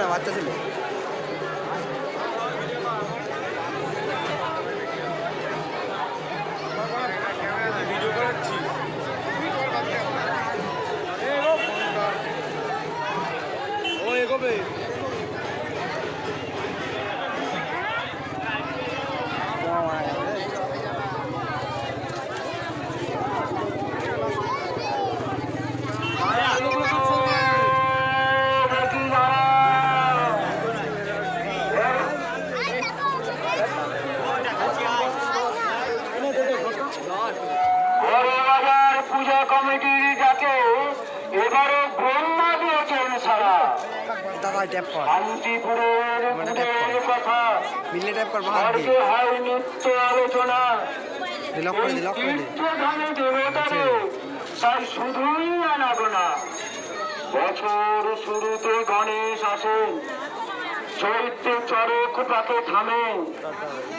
না বাচ্চা ছেলে। কমিটির যাকে এবারে ব্রহ্মা দিয়েছেন সারা। শান্তিপুরের মানে কথা। হয় নিত্য আলোচনা। দেবতারে তাই শুধুই আনাগোনা বছর শুরুতে গণেশ আসেন চৈত্রে চরক পাকে থামেন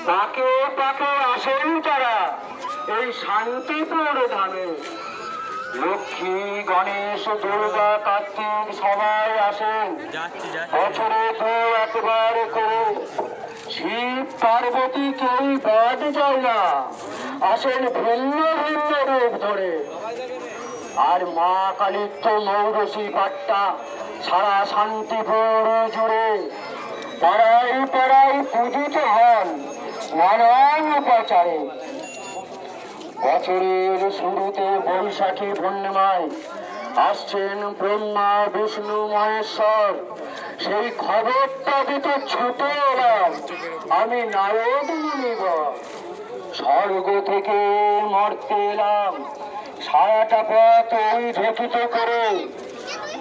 পাকে পাকে আসেন তারা। এই শান্তিপুর ধামে। লক্ষ্মী গণেশ দুর্গা কার্তিক সবাই আসেন। বছরে দু একবার করে। শিব পার্বতী কেউ বাদ যায় না। আসেন ভিন্ন ভিন্ন রূপ ধরে। আর মা কালীর তো মৌরসী পাট্টা সারা শান্তিপুর জুড়ে। পাড়ায় পাড়ায় পূজিত হন নানান উপাচারে বছরের শুরুতে বৈশাখী পূর্ণিমায় আসছেন ব্রহ্মা, বিষ্ণু, মহেশ্বর। সেই খবরটা দিতে ছুটে এলাম। আমি নারদ স্বর্গ থেকে মরতে এলাম। সারাটা পথ ওই ঢেকিত করে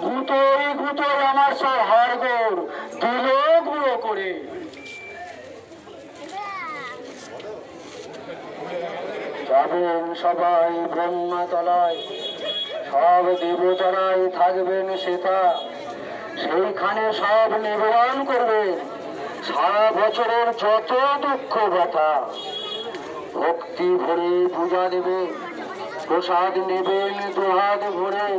গুতোই গুতোই আমার সব হাড়গোড় দিল গুঁড়ো করে। যাবেন সবাই ব্রহ্মতলায়। সব দেবতারাই থাকবেন সেটা সেইখানে সব নিবারণ করবেন। সারা বছরের যত দুঃখ ব্যথা, ভক্তি ভরে পূজা দেবে প্রসাদ নেবেন দুহাত ভরে।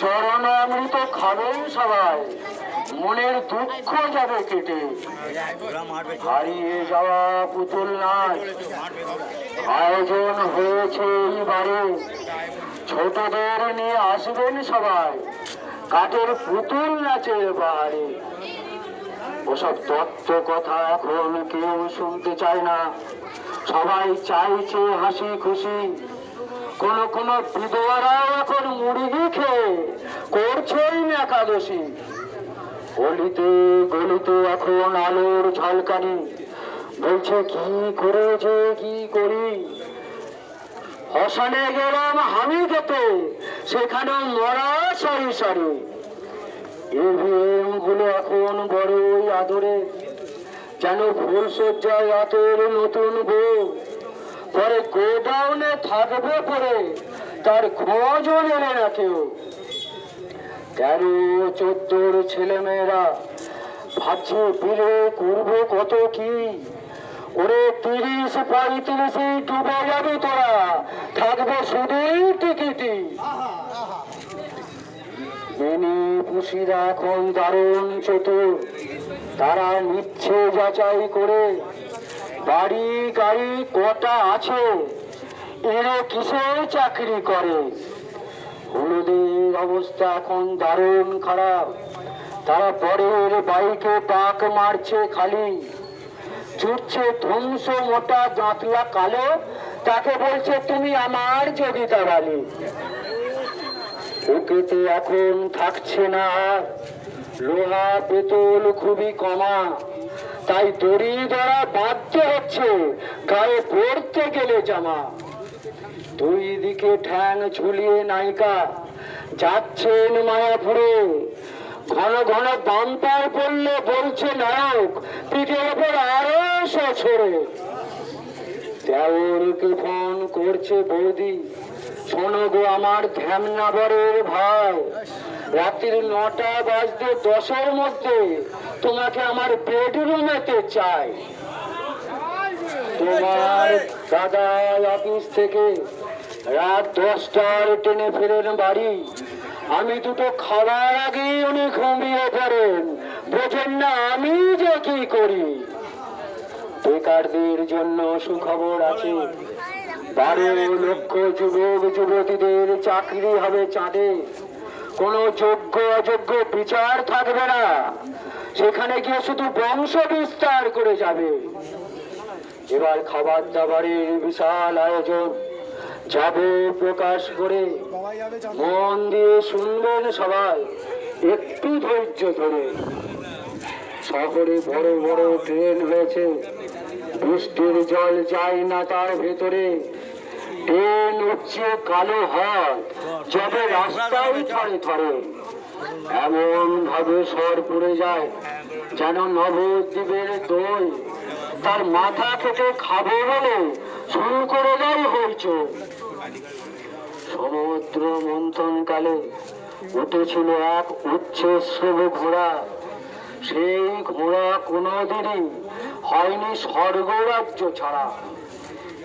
চরণ অমৃত খাবেন সবাই। মনের দুঃখ যাবে কেটে। হারিয়ে যাওয়া পুতুল নাচ আয়োজন হয়েছে এইবারে। ছোটদের নিয়ে আসবেন সবাই। কাঠের পুতুল নাচের বাহারে ওসব তত্ত্ব কথা এখন কেউ শুনতে চায় না। সবাই চাইছে হাসি খুশি। কোন কোন বিধবারাও এখন মুড়ি খেয়ে করছেই একাদশী। গলিতে গলিতে এখন আলোর ঝলকানি। বলছে, কি করেছে, কি করি শ্মশানে গেলাম হামি খেতে সেখানে মরা সারি। সারি ইভিএম এখন বড়ই আদরে, যেন ফুল সজ্জায় রাতের নতুন বউ। পরে গোডাউনে থাকবে পরে, তার খোঁজও নেবে না কেউ। তেরো চোদ্দোর ছেলেমেয়েরা ভাবছে বিলে করব কত কি? ওরে তিরিশ পঁয়ত্রিশে ডুবে যাবে তোরা থাকবে শুধুই টিকিটি মিনি পুষিরা এখন দারুণ চতুর। তারা নিচ্ছে যাচাই করে বাড়ি গাড়ি কটা আছে, এরা কিসের চাকরি করে? হলুদের অবস্থা এখন দারুণ খারাপ। তারা পরের বাইকে পাক মারছে খালি। ছুটছে ধ্বংস মোটা দাঁতলা কালো, তাকে বলছে, তুমি আমার যোগিতা বালি ওকেতে এখন থাকছে না। লোহা, পেতল খুবই কমা। তাই দড়ি ধরা বাধ্য হচ্ছে, গায়ে পড়তে গেলে জামা। দুই দিকে ঠ্যাং ঝুলিয়ে নায়িকা যাচ্ছেন মায়াপুরে। ঘন ঘন বাম্পার পড়লে বলছে নায়ক, পিঠের ওপর আরও ছড়ে দেওরকে ফোন করছে বৌদি। শোনো গো আমার ধ্যামনাবরের ভাই। রাত্রির নটা বাজতে দশের মধ্যে তোমাকে আমার বেডরুমেতে চাই। তোমার দাদা অফিস থেকে রাত দশটার ট্রেনে ফেরেন বাড়ি। আমি দুটো খাবার আগেই উনি ঘুমিয়ে পড়েন। বোঝেন না আমি যে কি করি। বেকারদের জন্য সুখবর আছে। বারো লক্ষ যুবক, যুবতীদের চাকরি হবে চাঁদে। কোনো যোগ্য, অযোগ্য বিচার থাকবে না। সেখানে গিয়ে শুধু বংশ বিস্তার করে যাবে। এবার খাবার দাবারের বিশাল আয়োজন। যাবে প্রকাশ করে। মন দিয়ে শুনবেন সবাই, একটু ধৈর্য ধরে। শহরে বড় বড় ট্রেন হয়েছে। বৃষ্টির জল যায় না তার ভেতরে। ট্রেন উঠছে কালো হাত, যাবে রাস্তায় থরে থরে এমন ভাবে সর পড়ে যায়, যেন নবদ্বীপের দই তার মাথা থেকে খাবে বলে শুরু করে দেয় হইচই সমুদ্র মন্থন কালে উঠেছিল এক উচ্চশ্রব ঘোড়া। সেই ঘোড়া কোনোদিনই হয়নি স্বর্গরাজ্য ছাড়া।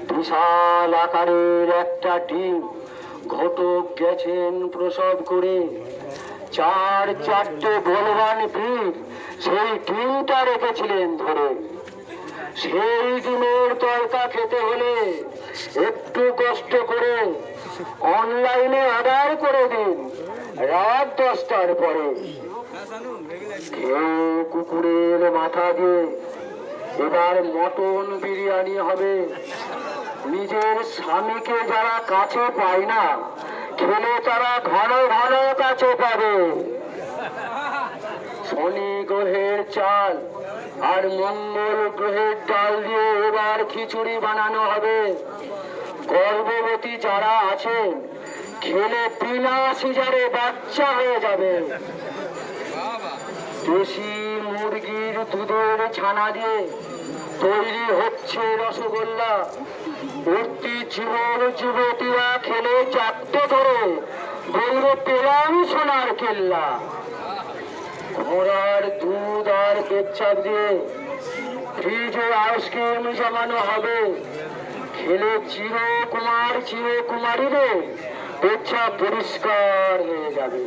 বিশাল আকারের একটা ডিম ঘটক গেছেন প্রসব করে। চার চারটে বলবান বীর সেই ডিমটা রেখেছিলেন ধরে। সেই ডিমের তরকা খেতে হলে একটু কষ্ট করে অনলাইনে অর্ডার করে দিন রাত দশটার পরে। কুকুরের মাথা দিয়ে এবার মটন বিরিয়ানি হবে। নিজের স্বামীকে যারা কাছে পায় না খেলে তারা ঘন ঘন কাছে পাবে। শনি গ্রহের চাল আর মঙ্গল গ্রহের ডাল দিয়ে এবার খিচুড়ি বানানো হবে। গর্ভবতী যারা আছেন খেলে বিনা সিজারে বাচ্চা হয়ে যাবে। দেশি মুরগির দুধের ছানা দিয়ে তৈরি হচ্ছে রসগোল্লা। ভর্তি জীবন যুবতীরা খেলে চারটে ধরে। বলবে পেলাম সোনার কেল্লা। ঘোড়ার দুধ আর পেচ্ছাপ দিয়ে ফ্রিজে আইসক্রিম জমানো হবে। খেলে চিরকুমার চিরকুমারীদের পেচ্ছাপ পরিষ্কার হয়ে যাবে।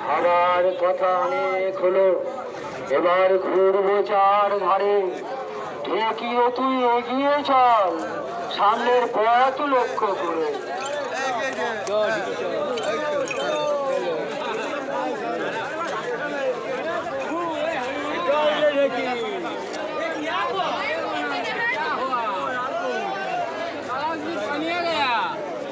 খাবার কথা অনেক হলো। এবার ঘুরবো চার ধারে ঠেকিয়ে তুই এগিয়ে চল সামনের পথ লক্ষ্য করে।